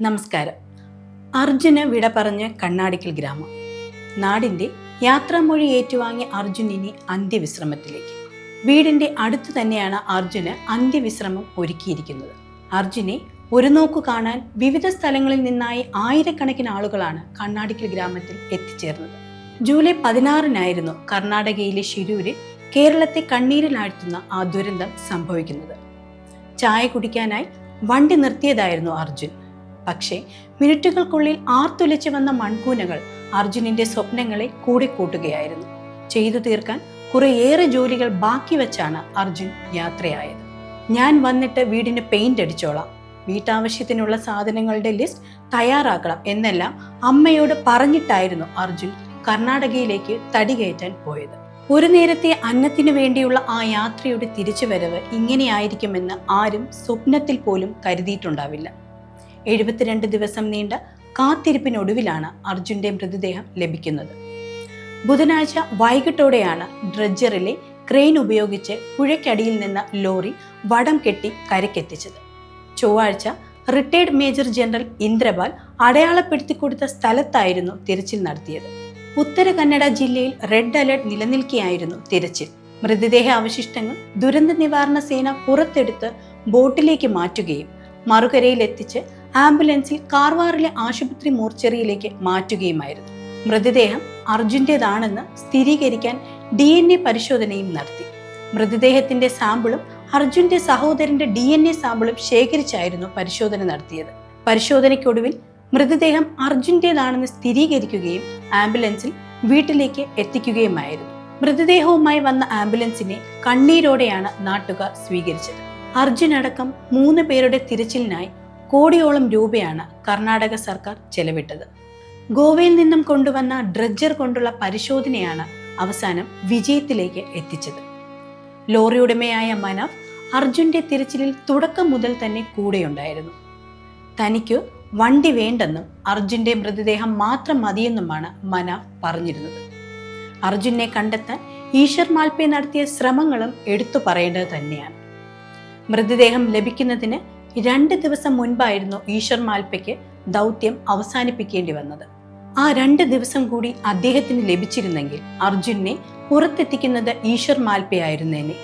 നമസ്കാരം. അർജുന് വിട പറഞ്ഞ് കണ്ണാടിക്കൽ ഗ്രാമം. നാടിന്റെ യാത്രാമൊഴി ഏറ്റുവാങ്ങിയ അർജുനിനെ അന്ത്യവിശ്രമത്തിലേക്ക്. വീടിന്റെ അടുത്ത് തന്നെയാണ് അർജുന് അന്ത്യവിശ്രമം ഒരുക്കിയിരിക്കുന്നത്. അർജുനെ ഒരു നോക്കു കാണാൻ വിവിധ സ്ഥലങ്ങളിൽ നിന്നായി ആയിരക്കണക്കിന് ആളുകളാണ് കണ്ണാടിക്കൽ ഗ്രാമത്തിൽ എത്തിച്ചേർന്നത്. ജൂലൈ പതിനാറിനായിരുന്നു കർണാടകയിലെ ഷിരൂരിൽ കേരളത്തെ കണ്ണീരിലാഴ്ത്തുന്ന ആ ദുരന്തം സംഭവിക്കുന്നത്. ചായ കുടിക്കാനായി വണ്ടി നിർത്തിയതായിരുന്നു അർജുൻ. പക്ഷേ മിനിറ്റുകൾക്കുള്ളിൽ ആർത്തുലച്ചു വന്ന മൺകൂനകൾ അർജുനിന്റെ സ്വപ്നങ്ങളെ കൂടെ കൂട്ടുകയായിരുന്നു ചെയ്തു തീർക്കാൻ കുറേയേറെ ജോലികൾ ബാക്കി വെച്ചാണ് അർജുൻ യാത്രയായത്. ഞാൻ വന്നിട്ട് വീടിന് പെയിന്റ് അടിച്ചോളാം. വീട്ടാവശ്യത്തിനുള്ള സാധനങ്ങളുടെ ലിസ്റ്റ് തയ്യാറാക്കണം എന്നെല്ലാം അമ്മയോട് പറഞ്ഞിട്ടായിരുന്നു അർജുൻ കർണാടകയിലേക്ക് തടി കയറ്റാൻ പോയത്. ഒരു നേരത്തെ അന്നത്തിനു വേണ്ടിയുള്ള ആ യാത്രയുടെ തിരിച്ചുവരവ് ഇങ്ങനെയായിരിക്കുമെന്ന് ആരും സ്വപ്നത്തിൽ പോലും കരുതിയിട്ടുണ്ടാവില്ല. എഴുപത്തിരണ്ട് ദിവസം നീണ്ട കാത്തിരിപ്പിനൊടുവിലാണ് അർജുന്റെ മൃതദേഹം ലഭിക്കുന്നത്. ബുധനാഴ്ച വൈകിട്ടോടെയാണ് ഡ്രഡ്ജറിലെ ക്രെയിൻ ഉപയോഗിച്ച് പുഴയ്ക്കടിയിൽ നിന്ന് ലോറി വടം കെട്ടി കരക്കെത്തിച്ചത് ചൊവ്വാഴ്ച റിട്ടയർഡ് മേജർ ജനറൽ ഇന്ദ്രപാൽ അടയാളപ്പെടുത്തി കൊടുത്ത സ്ഥലത്തായിരുന്നു തിരച്ചിൽ നടത്തിയത്. ഉത്തര കന്നഡ ജില്ലയിൽ റെഡ് അലർട്ട് നിലനിൽക്കെയായിരുന്നു തിരച്ചിൽ. മൃതദേഹ അവശിഷ്ടങ്ങൾ ദുരന്ത നിവാരണ സേന പുറത്തെടുത്ത് ബോട്ടിലേക്ക് മാറ്റുകയും മറുകരയിൽ എത്തിച്ച് ആംബുലൻസിൽ കാർവാറിലെ ആശുപത്രി മോർച്ചറിയിലേക്ക് മാറ്റുകയുമായിരുന്നു. മൃതദേഹം അർജുന്റേതാണെന്ന് സ്ഥിരീകരിക്കാൻ ഡി എൻ എ പരിശോധനയും നടത്തി. മൃതദേഹത്തിന്റെ സാമ്പിളും അർജുന്റെ സഹോദരന്റെ ഡി എൻ എ സാമ്പിളും ശേഖരിച്ചായിരുന്നു പരിശോധന നടത്തിയത്. പരിശോധനയ്ക്കൊടുവിൽ മൃതദേഹം അർജുന്റേതാണെന്ന് സ്ഥിരീകരിക്കുകയും ആംബുലൻസിൽ വീട്ടിലേക്ക് എത്തിക്കുകയുമായിരുന്നു. മൃതദേഹവുമായി വന്ന ആംബുലൻസിനെ കണ്ണീരോടെയാണ് നാട്ടുകാർ സ്വീകരിച്ചത്. അർജുൻ അടക്കം മൂന്ന് പേരുടെ തിരച്ചിലിനായി കോടിയോളം രൂപയാണ് കർണാടക സർക്കാർ ചെലവിട്ടത്. ഗോവയിൽ നിന്നും കൊണ്ടുവന്ന ഡ്രഡ്ജർ കൊണ്ടുള്ള പരിശോധനയാണ് അവസാനം വിജയത്തിലേക്ക് എത്തിച്ചത്. ലോറിയുടമയായ മനവ് അർജുന്റെ തിരച്ചിലിൽ തുടക്കം മുതൽ തന്നെ കൂടെയുണ്ടായിരുന്നു. തനിക്ക് വണ്ടി വേണ്ടെന്നും അർജുന്റെ മൃതദേഹം മാത്രം മതിയെന്നുമാണ് മനവ് പറഞ്ഞിരുന്നത്. അർജുനെ കണ്ടെത്താൻ ഈശ്വർ മാൽപേ നടത്തിയ ശ്രമങ്ങളും എടുത്തു പറയേണ്ടത് തന്നെയാണ്. മൃതദേഹം ലഭിക്കുന്നതിന് രണ്ട് ദിവസം മുൻപായിരുന്നു ഈശ്വർ മാൽപ്പയ്ക്ക് ദൗത്യം അവസാനിപ്പിക്കേണ്ടി വന്നത്. ആ രണ്ട് ദിവസം കൂടി അദ്ദേഹത്തിന് ലഭിച്ചിരുന്നെങ്കിൽ അർജുനെ പുറത്തെത്തിക്കുന്നത് ഈശ്വർ മാൽപ്പയായിരുന്നേനെ.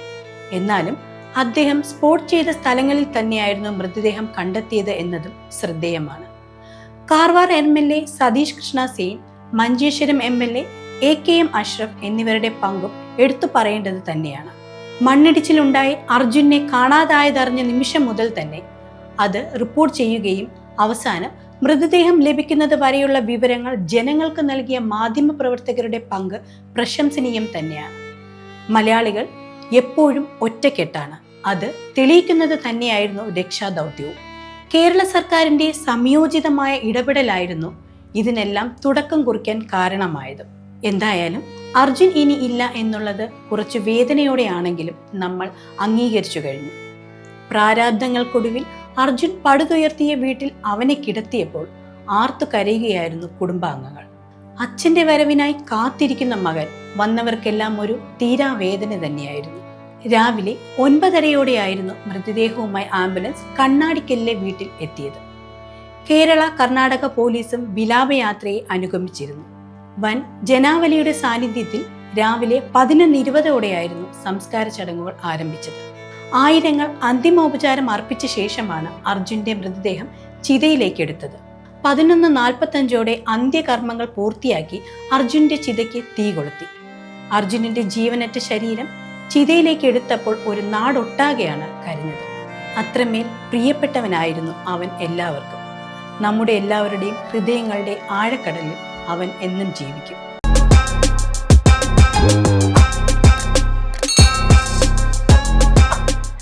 എന്നാലും അദ്ദേഹം സ്പോട്ട് ചെയ്ത സ്ഥലങ്ങളിൽ തന്നെയായിരുന്നു മൃതദേഹം കണ്ടെത്തിയത് എന്നതും ശ്രദ്ധേയമാണ്. Karwar M L A Satish Krishna Sail Manjeshwaram M L A A K M Ashraf എന്നിവരുടെ പങ്കും എടുത്തു പറയേണ്ടത് തന്നെയാണ്. മണ്ണിടിച്ചിലുണ്ടായി അർജുനെ കാണാതായതറിഞ്ഞ നിമിഷം മുതൽ തന്നെ അത് റിപ്പോർട്ട് ചെയ്യുകയും അവസാനം മൃതദേഹം ലഭിക്കുന്നത് വരെയുള്ള വിവരങ്ങൾ ജനങ്ങൾക്ക് നൽകിയ മാധ്യമപ്രവർത്തകരുടെ പങ്ക് പ്രശംസനീയം തന്നെയാണ്. മലയാളികൾ എപ്പോഴും ഒറ്റക്കെട്ടാണ്. അത് തെളിയിക്കുന്നത് തന്നെയായിരുന്നു രക്ഷാദൗത്യവും. കേരള സർക്കാരിന്റെ സംയോജിതമായ ഇടപെടലായിരുന്നു ഇതിനെല്ലാം തുടക്കം കുറിക്കാൻ കാരണമായത്. എന്തായാലും അർജുൻ ഇനി ഇല്ല എന്നുള്ളത് കുറച്ച് വേദനയോടെയാണെങ്കിലും നമ്മൾ അംഗീകരിച്ചു കഴിഞ്ഞു. പ്രാരാബ്ദങ്ങൾക്കൊടുവിൽ അർജുൻ പടുതുയർത്തിയ വീട്ടിൽ അവനെ കിടത്തിയപ്പോൾ ആർത്തു കരയുകയായിരുന്നു കുടുംബാംഗങ്ങൾ. അച്ഛന്റെ വരവിനായി കാത്തിരിക്കുന്ന മകൻ വന്നവർക്കെല്ലാം ഒരു തീരാവേദന തന്നെയായിരുന്നു. രാവിലെ ഒൻപതരയോടെയായിരുന്നു മൃതദേഹവുമായി ആംബുലൻസ് കണ്ണാടിക്കലിലെ വീട്ടിൽ എത്തിയത്. കേരള കർണാടക പോലീസും വിലാപയാത്രയെ അനുഗമിച്ചിരുന്നു. വൻ ജനാവലിയുടെ സാന്നിധ്യത്തിൽ രാവിലെ പതിനൊന്ന് ഇരുപതോടെയായിരുന്നു സംസ്കാര ചടങ്ങുകൾ ആരംഭിച്ചത്. ആയിരങ്ങൾ അന്തിമോപചാരം അർപ്പിച്ച ശേഷമാണ് അർജുന്റെ മൃതദേഹം ചിതയിലേക്ക് എടുത്തത് പതിനൊന്ന് നാൽപ്പത്തഞ്ചോടെ അന്ത്യകർമ്മങ്ങൾ പൂർത്തിയാക്കി അർജുന്റെ ചിതയ്ക്ക് തീ കൊളുത്തി. അർജുനന്റെ ജീവനറ്റ ശരീരം ചിതയിലേക്ക് എടുത്തപ്പോൾ ഒരു നാടൊട്ടാകെയാണ് കരഞ്ഞത്. അത്രമേൽ പ്രിയപ്പെട്ടവനായിരുന്നു അവൻ എല്ലാവർക്കും. നമ്മുടെ എല്ലാവരുടെയും ഹൃദയങ്ങളുടെ ആഴക്കടലിൽ അവൻ എന്നും ജീവിക്കും.